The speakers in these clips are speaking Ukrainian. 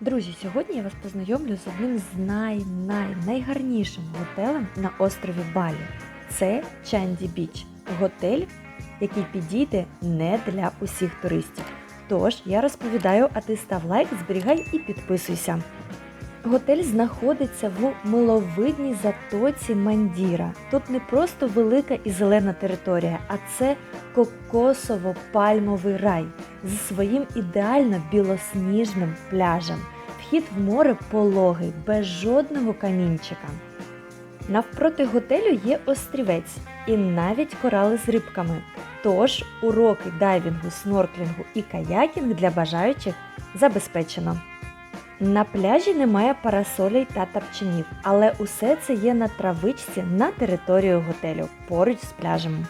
Друзі, сьогодні я вас познайомлю з одним з най-най найгарнішим готелем на острові Балі. Це Чанді Біч, готель, який підійде не для усіх туристів. Тож я розповідаю, а ти став лайк, зберігай і підписуйся. Готель знаходиться в миловидній затоці Мандіра. Тут не просто велика і зелена територія, а це кокосово-пальмовий рай зі своїм ідеально білосніжним пляжем. Вхід в море пологий, без жодного камінчика. Навпроти готелю є острівець і навіть корали з рибками. Тож уроки дайвінгу, снорклінгу і каякінг для бажаючих забезпечено. На пляжі немає парасолей та тапчанів, але усе це є на травичці на територію готелю поруч з пляжем.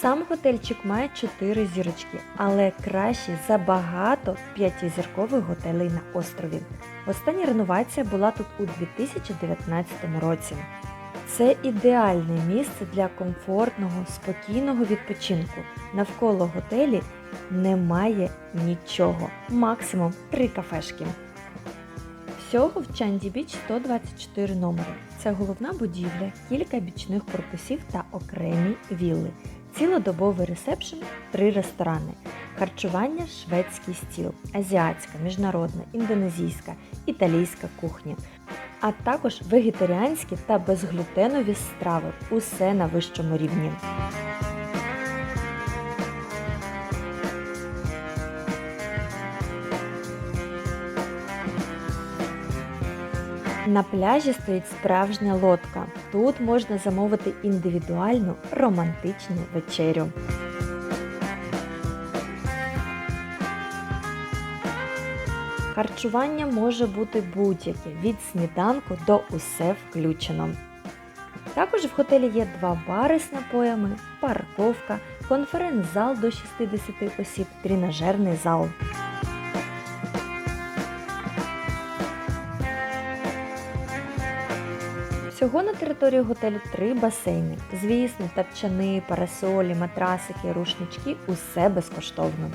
Сам готельчик має 4 зірочки, але кращий за багато п'ятизіркових готелей на острові. Остання реновація була тут у 2019 році. Це ідеальне місце для комфортного, спокійного відпочинку. Навколо готелі немає нічого, максимум 3 кафешки. Всього в Чанді Біч 124 номери. Це головна будівля, кілька бічних корпусів та окремі вілли, цілодобовий ресепшн, три ресторани, харчування, шведський стіл, азіатська, міжнародна, індонезійська, італійська кухня, а також вегетаріанські та безглютенові страви. Усе на вищому рівні. На пляжі стоїть справжня лодка. Тут можна замовити індивідуальну романтичну вечерю. Харчування може бути будь-яке від сніданку до усе включено. Також в готелі є два бари з напоями, парковка, конференц-зал до 60 осіб, тренажерний зал. Всього на території готелю три басейни. Звісно, тапчани, парасолі, матрасики, рушнички усе безкоштовно.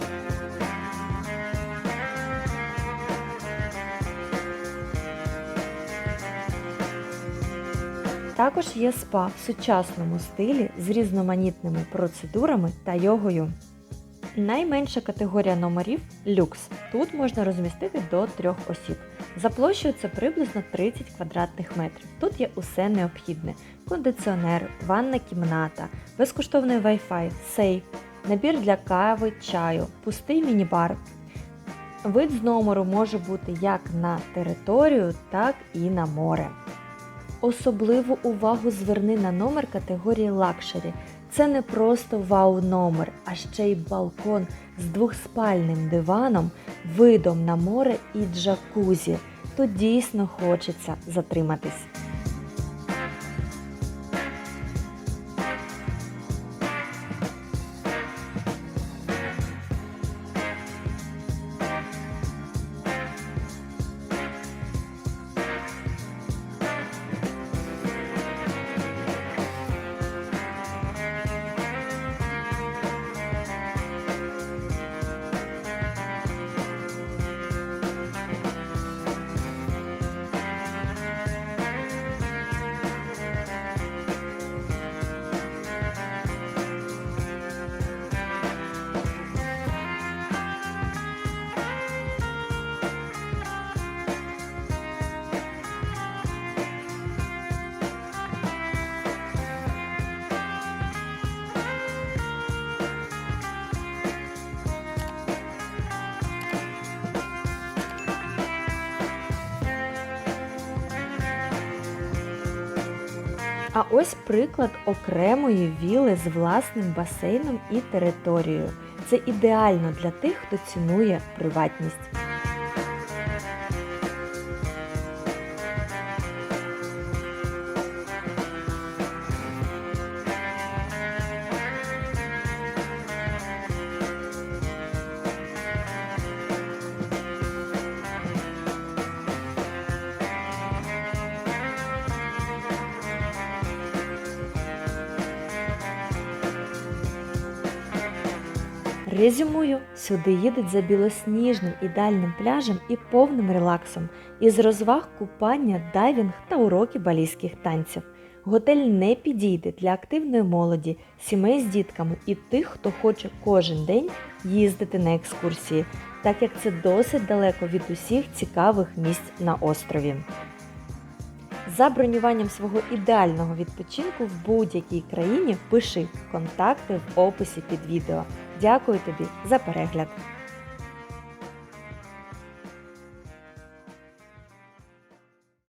Також є спа в сучасному стилі з різноманітними процедурами та йогою. Найменша категорія номерів люкс. Тут можна розмістити до трьох осіб. За площею це приблизно 30 квадратних метрів. Тут є усе необхідне: кондиціонер, ванна кімната, безкоштовний Wi-Fi, сейф, набір для кави, чаю, пустий міні-бар. Вид з номеру може бути як на територію, так і на море. Особливу увагу зверни на номер категорії лакшері. Це не просто вау-номер, а ще й балкон з двохспальним диваном, видом на море і джакузі. Тут дійсно хочеться затриматись. А ось приклад окремої віли з власним басейном і територією. Це ідеально для тих, хто цінує приватність. Резюмую, сюди їдуть за білосніжним ідеальним пляжем і повним релаксом, із розваг купання, дайвінг та уроки балійських танців. Готель не підійде для активної молоді, сімей з дітками і тих, хто хоче кожен день їздити на екскурсії, так як це досить далеко від усіх цікавих місць на острові. За бронюванням свого ідеального відпочинку в будь-якій країні пиши контакти в описі під відео. Дякую тобі за перегляд!